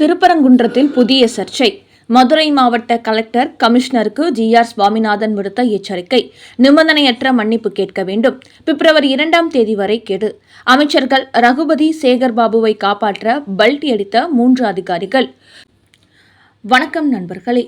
திருப்பரங்குன்றத்தில் புதிய சர்ச்சை. மதுரை மாவட்ட கலெக்டர் கமிஷனருக்கு ஜி ஆர் சுவாமிநாதன் விடுத்த எச்சரிக்கை. நிபந்தனையற்ற மன்னிப்பு கேட்க வேண்டும். பிப்ரவரி இரண்டாம் தேதி வரை கெடு. அமைச்சர்கள் ரகுபதி சேகர் பாபுவை காப்பாற்ற பல்டி அடித்த மூன்று அதிகாரிகள். வணக்கம் நண்பர்களே.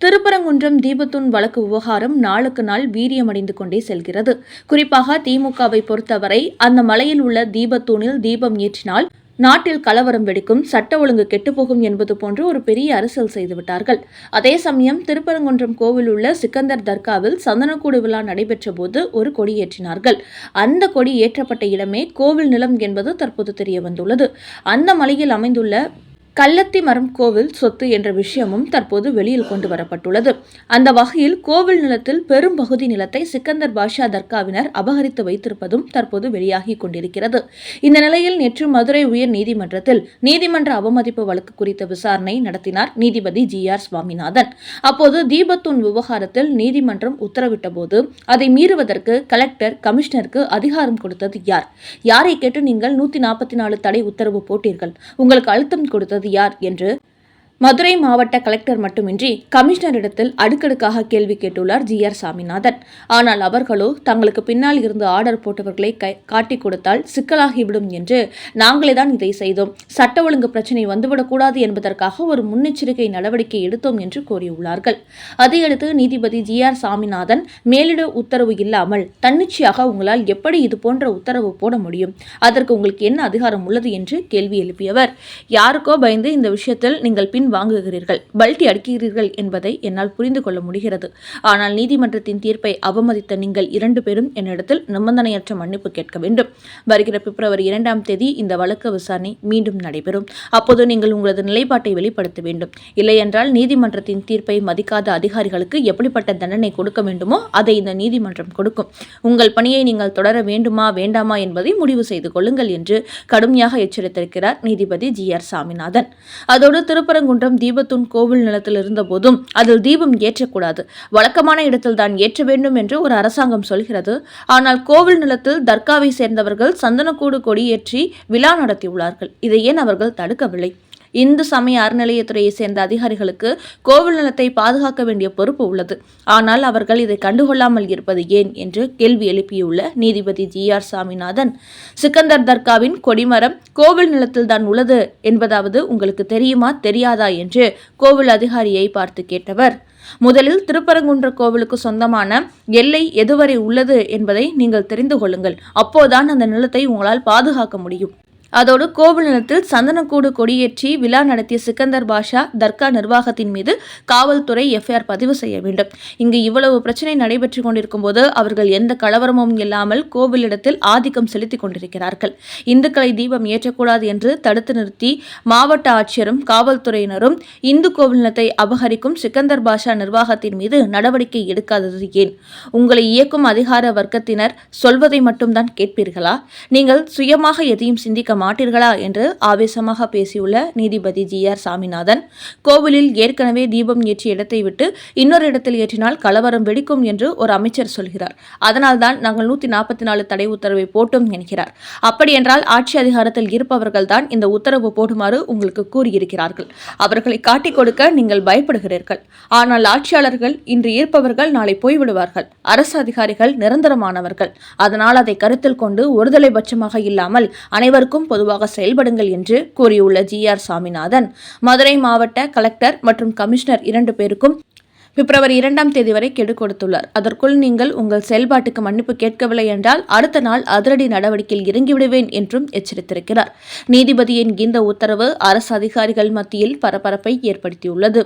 திருப்பரங்குன்றம் தீபத்தூண் வழக்கு விவகாரம் நாளுக்கு நாள் வீரியமடைந்து கொண்டே செல்கிறது. குறிப்பாக திமுகவை பொறுத்தவரை அந்த மலையில் உள்ள தீபத்தூணில் தீபம் ஏற்றினால் நாட்டில் கலவரம் வெடிக்கும் சட்ட ஒழுங்கு கெட்டுப்போகும் என்பது போன்று ஒரு பெரிய அரசியல் செய்துவிட்டார்கள் அதே சமயம் திருப்பரங்குன்றம் கோவில் உள்ள சிக்கந்தர் தர்காவில் சந்தனக்கூடு விழா நடைபெற்ற போது ஒரு கொடி ஏற்றினார்கள். அந்த கொடி ஏற்றப்பட்ட இடமே கோவில் நிலம் என்பது தற்போது தெரிய வந்துள்ளது அந்த மலையில் அமைந்துள்ள கள்ளத்தி மரம் கோவில் சொத்து என்ற விஷயமும் தற்போது வெளியில் கொண்டு வரப்பட்டுள்ளது. அந்த வகையில் கோவில் நிலத்தில் பெரும் பகுதி நிலத்தை சிக்கந்தர் பாஷா தர்காவினர் அபகரித்து வைத்திருப்பதும் தற்போது வெளியாகி கொண்டிருக்கிறது. இந்த நிலையில் நேற்று மதுரை உயர் நீதிமன்றத்தில் நீதிமன்ற அவமதிப்பு வழக்கு குறித்த விசாரணை நடத்தினார் நீதிபதி ஜி ஆர் சுவாமிநாதன். அப்போது தீபத்தூன் விவகாரத்தில் நீதிமன்றம் உத்தரவிட்டபோது அதை மீறுவதற்கு கலெக்டர் கமிஷனருக்கு அதிகாரம் கொடுத்தது யார்? யாரை கேட்டு நீங்கள் நூத்தி நாற்பத்தி நாலு தடை உத்தரவு போட்டீர்கள்? உங்களுக்கு அழுத்தம் கொடுத்தது யார் என்று மதுரை மாவட்ட கலெக்டர் மட்டுமின்றி கமிஷனரிடத்தில் அடுக்கடுக்காக கேள்வி கேட்டுள்ளார் ஜி ஆர் சாமிநாதன். ஆனால் அவர்களோ தங்களுக்கு பின்னால் இருந்து ஆர்டர் போட்டவர்களை கை காட்டிக் கொடுத்தால் சிக்கலாகிவிடும் என்று நாங்களே தான் இதை செய்தோம். சட்ட ஒழுங்கு பிரச்சினை வந்துவிடக்கூடாது என்பதற்காக ஒரு முன்னெச்சரிக்கை நடவடிக்கை எடுத்தோம் என்று கூறியுள்ளார்கள். அதையடுத்து நீதிபதி ஜி ஆர் சாமிநாதன் மேலிட உத்தரவு இல்லாமல் தன்னிச்சையாக உங்களால் எப்படி இது போன்ற உத்தரவு போட முடியும்? அதற்கு உங்களுக்கு என்ன அதிகாரம் உள்ளது என்று கேள்வி எழுப்பியவர். யாருக்கோ பயந்து இந்த விஷயத்தில் நீங்கள் பின் ஏன் வாங்குகிறீர்கள்? பல்டி அடிக்கிறீர்கள் என்பதை என்னால் புரிந்து கொள்ள முடிகிறது. ஆனால் நீதிமன்றத்தின் தீர்ப்பை அவமதித்த நீங்கள் இரண்டு பேரும் என்னிடத்தில் நிபந்தனையற்ற மன்னிப்பு கேட்க வேண்டும். வருகிற பிப்ரவரி இரண்டாம் தேதி இந்த வழக்கு விசாரணை மீண்டும் நடைபெறும். அப்போது நீங்கள் உங்களது நிலைப்பாட்டை வெளிப்படுத்த வேண்டும். இல்லையென்றால் நீதிமன்றத்தின் தீர்ப்பை மதிக்காத அதிகாரிகளுக்கு எப்படிப்பட்ட தண்டனை கொடுக்க வேண்டுமோ அதை இந்த நீதிமன்றம் கொடுக்கும். உங்கள் பணியை நீங்கள் தொடர வேண்டுமா வேண்டாமா என்பதை முடிவு செய்து கொள்ளுங்கள் என்று கடுமையாக எச்சரித்திருக்கிறார் நீதிபதி ஜி ஆர் சாமிநாதன். அதோடு திருப்பரங்குன்றம் தீபத்தூண் கோவில் நிலத்தில் இருந்தபோதும் அதில் தீபம் ஏற்றக்கூடாது. வழக்கமான இடத்தில் தான் ஏற்ற வேண்டும் என்று ஒரு அரசாங்கம் சொல்கிறது. ஆனால் கோவில் நிலத்தில் தர்காவை சேர்ந்தவர்கள் சந்தனக்கூடு கொடியேற்றி விழா நடத்தியுள்ளார்கள். இதை ஏன் அவர்கள் தடுக்கவில்லை? இந்து சமய அறநிலையத்துறையை சேர்ந்த அதிகாரிகளுக்கு கோவில் நிலத்தை பாதுகாக்க வேண்டிய பொறுப்பு உள்ளது. ஆனால் அவர்கள் இதை கண்டுகொள்ளாமல் இருப்பது ஏன் என்று கேள்வி எழுப்பியுள்ள நீதிபதி ஜி ஆர் சாமிநாதன். சிக்கந்தர் தர்காவின் கொடிமரம் கோவில் நிலத்தில் தான் உள்ளது என்பதாவது உங்களுக்கு தெரியுமா தெரியாதா என்று கோவில் அதிகாரியை பார்த்து கேட்டவர். முதலில் திருப்பரங்குன்ற கோவிலுக்கு சொந்தமான எல்லை எதுவரை உள்ளது என்பதை நீங்கள் தெரிந்து கொள்ளுங்கள். அப்போதான் அந்த நிலத்தை உங்களால் பாதுகாக்க முடியும். அதோடு கோவில் நிலத்தில் சந்தனக்கூடு கொடியேற்றி விழா நடத்திய சிக்கந்தர் பாஷா தர்கா நிர்வாகத்தின் மீது காவல்துறை எஃப்ஐஆர் பதிவு செய்ய வேண்டும். இங்கு இவ்வளவு பிரச்சனை நடைபெற்றுக் கொண்டிருக்கும் போது அவர்கள் எந்த கலவரமும் இல்லாமல் கோவிலிடத்தில் ஆதிக்கம் செலுத்திக் கொண்டிருக்கிறார்கள். இந்துக்களை தீபம் ஏற்றக்கூடாது என்று தடுத்து நிறுத்தி மாவட்ட ஆட்சியரும் காவல்துறையினரும் இந்து கோவில் நிலத்தை அபகரிக்கும் சிக்கந்தர் பாஷா நிர்வாகத்தின் மீது நடவடிக்கை எடுக்காதது ஏன்? உங்களை இயக்கும் அதிகார வர்க்கத்தினர் சொல்வதை மட்டும்தான் கேட்பீர்களா? நீங்கள் சுயமாக எதையும் சிந்திக்க மாட்டீர்களா என்று ஆவேசமாக பேசியுள்ள நீதிபதி ஜி ஆர் சாமிநாதன் கோவிலில் ஏற்கனவே தீபம் ஏற்றிய இடத்தை விட்டு இன்னொரு இடத்தில் ஏற்றினால் கலவரம் வெடிக்கும் என்று ஒரு அமைச்சர் சொல்கிறார். அதனால்தான் நாங்கள் நூற்றி நாற்பத்தி நாலு தடை உத்தரவை போட்டோம் என்கிறார். அப்படியென்றால் ஆட்சி அதிகாரத்தில் இருப்பவர்கள்தான் இந்த உத்தரவு போடுமாறு உங்களுக்கு கூறியிருக்கிறார்கள். அவர்களை காட்டிக் கொடுக்க நீங்கள் பயப்படுகிறீர்கள். ஆனால் ஆட்சியாளர்கள் இன்று இருப்பவர்கள் நாளை போய்விடுவார்கள். அரசு அதிகாரிகள் நிரந்தரமானவர்கள். அதனால் அதை கருத்தில் கொண்டு ஒருதலை பட்சமாக இல்லாமல் அனைவருக்கும் பொதுவாக செயல்படுங்கள் என்று கூறியுள்ள ஜி ஆர் சாமிநாதன். மதுரை மாவட்ட கலெக்டர் மற்றும் கமிஷனர் இரண்டு பேருக்கும் பிப்ரவரி இரண்டாம் தேதி வரை கெடு கொடுத்துள்ளார். அதற்குள் நீங்கள் உங்கள் செயல்பாட்டுக்கு மன்னிப்பு கேட்கவில்லை என்றால் அடுத்த நாள் அதிரடி நடவடிக்கையில் இறங்கிவிடுவேன் என்றும் எச்சரித்திருக்கிறார். நீதிபதியின் இந்த உத்தரவு அரசு அதிகாரிகள் மத்தியில் பரபரப்பை ஏற்படுத்தியுள்ளது.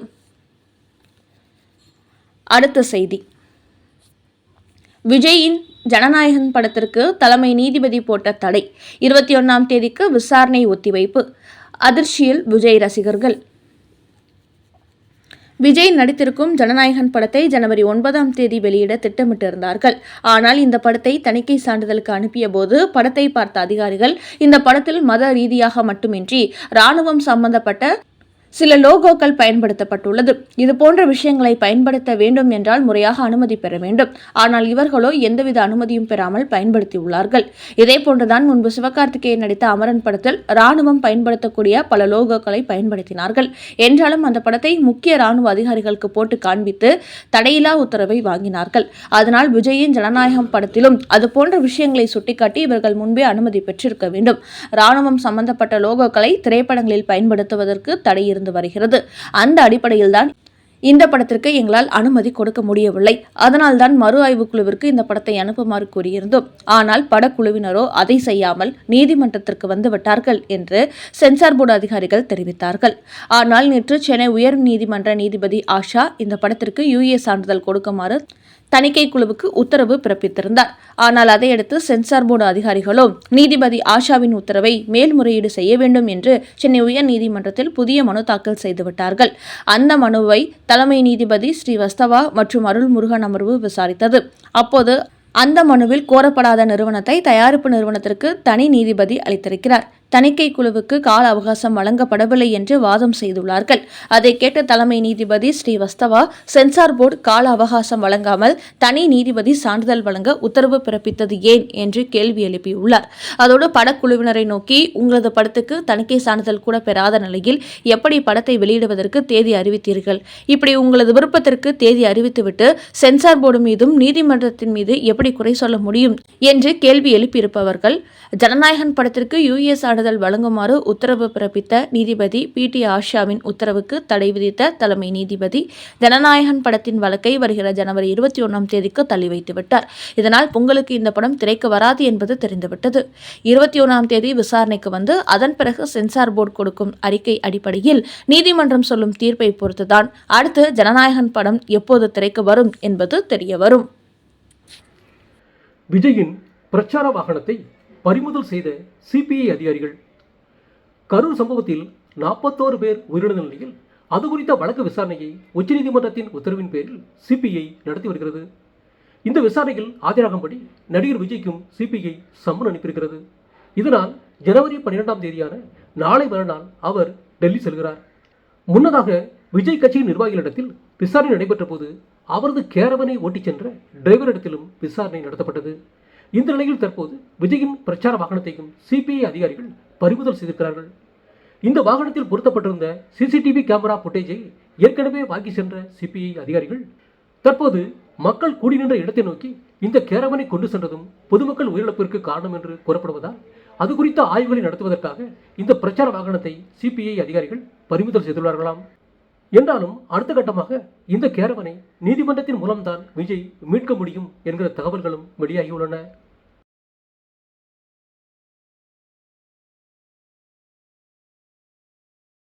அடுத்த செய்தி. விஜயின் ஜனநாயகன் படத்திற்கு தலைமை நீதிபதி போட்ட தடை. இருபத்தி ஒன்றாம் தேதிக்கு விசாரணை ஒத்திவைப்பு. அதிர்ச்சியில் விஜய் ரசிகர்கள். விஜய் நடித்திருக்கும் ஜனநாயகன் படத்தை ஜனவரி ஒன்பதாம் தேதி வெளியிட திட்டமிட்டிருந்தார்கள். ஆனால் இந்த படத்தை தணிக்கை சான்றிதழுக்கு அனுப்பிய போது படத்தை பார்த்த அதிகாரிகள் இந்த படத்தில் மத ரீதியாக மட்டுமின்றி ராணுவம் சம்பந்தப்பட்ட சில லோகோக்கள் பயன்படுத்தப்பட்டுள்ளது. இது போன்ற விஷயங்களை பயன்படுத்த வேண்டும் என்றால் முறையாக அனுமதி பெற வேண்டும். ஆனால் இவர்களோ எந்தவித அனுமதியும் பெறாமல் பயன்படுத்தியுள்ளார்கள். இதே போன்றுதான் முன்பு சிவகார்த்திகேயன் நடித்த அமரன் படத்தில் ராணுவம் பயன்படுத்தக்கூடிய பல லோகோக்களை பயன்படுத்தினார்கள். என்றாலும் அந்த படத்தை முக்கிய ராணுவ அதிகாரிகளுக்கு போட்டு காண்பித்து தடையில்லா உத்தரவை வாங்கினார்கள். அதனால் விஜயின் ஜனநாயகம் படத்திலும் அது போன்ற விஷயங்களை சுட்டிக்காட்டி இவர்கள் முன்பே அனுமதி பெற்றிருக்க வேண்டும். ராணுவம் சம்பந்தப்பட்ட லோகோக்களை திரைப்படங்களில் பயன்படுத்துவதற்கு தடை இருந்து வருகிறது. அந்த அடிப்படையில்தான் இந்த படத்திற்கு எங்களால் அனுமதி கொடுக்க முடியவில்லை. அதனால்தான் மறு ஆய்வு குழுவிற்கு இந்த படத்தை அனுப்புமாறு கூறியிருந்தோம். ஆனால் படக்குழுவினரோ அதை செய்யாமல் நீதிமன்றத்திற்கு வந்து விட்டார்கள் என்று சென்சார் போர்டு அதிகாரிகள் தெரிவித்தார்கள். ஆனால் நேற்று சென்னை உயர் நீதிமன்ற நீதிபதி ஆஷா இந்த படத்திற்கு யுஏ சான்றிதழ் கொடுக்குமாறு தணிக்கை குழுவுக்கு உத்தரவு பிறப்பித்திருந்தார். ஆனால் அதையடுத்து சென்சார் போர்டு அதிகாரிகளும் நீதிபதி ஆஷாவின் உத்தரவை மேல்முறையீடு செய்ய வேண்டும் என்று சென்னை உயர் நீதிமன்றத்தில் புதிய மனு தாக்கல் செய்துவிட்டார்கள். அந்த மனுவை தலைமை நீதிபதி ஸ்ரீவஸ்தவா மற்றும் அருள்முருகன் அமர்வு விசாரித்தது. அப்போது அந்த மனுவில் கோரப்படாத நிறுவனத்தை தயாரிப்பு நிறுவனத்திற்கு தனி நீதிபதி அளித்திருக்கிறார். தணிக்கை குழுவுக்கு கால அவகாசம் வழங்கப்படவில்லை என்று வாதம் செய்துள்ளார்கள். அதை கேட்ட தலைமை நீதிபதி ஸ்ரீவஸ்தவா சென்சார் போர்டு கால அவகாசம் வழங்காமல் தனி நீதிபதி சான்றிதழ் வழங்க உத்தரவு பிறப்பித்தது ஏன் என்று கேள்வி எழுப்பியுள்ளார். அதோடு படக்குழுவினரை நோக்கி உங்களது படத்துக்கு தணிக்கை சான்றிதழ் கூட பெறாத நிலையில் எப்படி படத்தை வெளியிடுவதற்கு தேதி அறிவித்தீர்கள்? இப்படி உங்களது விருப்பத்திற்கு தேதி அறிவித்துவிட்டு சென்சார் போர்டு மீதும் நீதிமன்றத்தின் மீது எப்படி குறை சொல்ல முடியும்? என்று கேள்வி எழுப்பியிருப்பவர்கள் ஜனநாயகன் படத்திற்கு யுஎஸ் சான்றிதழ் வழங்குமாறு உத்தரவு பிறப்பித்த நீதிபதி பி. டி. ஆஷாவின் உத்தரவுக்கு தடை விதித்த தலைமை நீதிபதி ஜனநாயகன் படத்தின் வழக்கை வருகிற ஜனவரி இருபத்தி ஒன்றாம் தேதிக்கு தள்ளி வைத்துவிட்டார் இதனால் பொங்கலுக்கு இந்த படம் திரைக்கு வராது என்பது தெரிந்துவிட்டது. இருபத்தி ஒன்றாம் தேதி விசாரணைக்கு வந்து அதன் பிறகு சென்சார் போர்டு கொடுக்கும் அறிக்கை அடிப்படையில் நீதிமன்றம் சொல்லும் தீர்ப்பை பொறுத்துதான் அடுத்து ஜனநாயகன் படம் எப்போது திரைக்கு வரும் என்பது தெரிய வரும் விஜயின் பிரச்சார வாகனத்தை பறிமுதல் செய்த சிபிஐ அதிகாரிகள். கரூர் சம்பவத்தில் நாற்பத்தோரு பேர் உயிரிழந்த நிலையில் அது குறித்த வழக்கு விசாரணையை உச்சநீதிமன்றத்தின் உத்தரவின் பேரில் சிபிஐ நடத்தி வருகிறது. இந்த விசாரணையில் ஆஜராகும்படி நடிகர் விஜய்க்கும் சிபிஐ சம்மன் அனுப்பியிருக்கிறது. இதனால் ஜனவரி பன்னிரெண்டாம் தேதியான நாளை மறுநாள் அவர் டெல்லி செல்கிறார். முன்னதாக விஜய் கட்சியின் நிர்வாகிகளிடத்தில் விசாரணை நடைபெற்ற போது அவரது கேரவனை ஓட்டிச் சென்ற டிரைவரிடத்திலும் விசாரணை நடத்தப்பட்டது. இந்த நிலையில் தற்போது விஜயின் பிரச்சார வாகனத்தையும் சிபிஐ அதிகாரிகள் பறிமுதல் செய்திருக்கிறார்கள். இந்த வாகனத்தில் பொருத்தப்பட்டிருந்த சிசிடிவி கேமரா புட்டேஜை ஏற்கனவே வாங்கி சென்ற சிபிஐ அதிகாரிகள் தற்போது மக்கள் கூடி நின்ற இடத்தை நோக்கி இந்த கேரவனை கொண்டு சென்றதும் பொதுமக்கள் உயிரிழப்பிற்கு காரணம் என்று கூறப்படுவதால் அது குறித்த ஆய்வுகளை நடத்துவதற்காக இந்த பிரச்சார வாகனத்தை சிபிஐ அதிகாரிகள் பறிமுதல் செய்துள்ளார்களாம். என்றாலும் அடுத்த கட்டமாக இந்த கேரவனை நீதிமன்றத்தின் மூலம்தான் விஜய் மீட்க முடியும் என்கிற தகவல்களும் வெளியாகியுள்ளன.